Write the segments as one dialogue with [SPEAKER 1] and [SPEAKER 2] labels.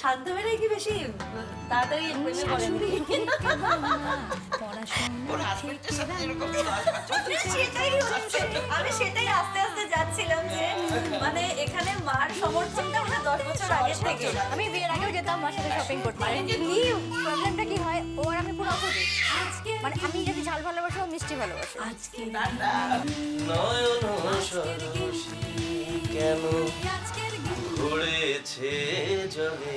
[SPEAKER 1] শান্ত বেলায় কি বেশি তাড়াতাড়ি প্রেমে আমি সেটাই আস্তে আস্তে যাচ্ছিলাম যে মানে এখানে মার সমর্থনটা মানে দশ বছর আগে থেকে।
[SPEAKER 2] আমি বিয়ের আগেও যেতাম মার সাথে শপিং করতে। কি প্রবলেমটা কি হয় ও আর আমি পুরো অপোজিট মানে আমি যদি ঝাল ভালোবাসি ও মিষ্টি ভালোবাসি।
[SPEAKER 1] আজকে
[SPEAKER 3] নয়ন কেন ঘুরেছে জলে?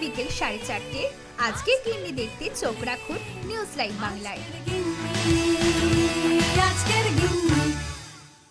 [SPEAKER 4] বিকেল সাড়ে চারটে। আজকে গিন্নি দেখতে চোখ রাখুন নিউজ লাইভ বাংলায়।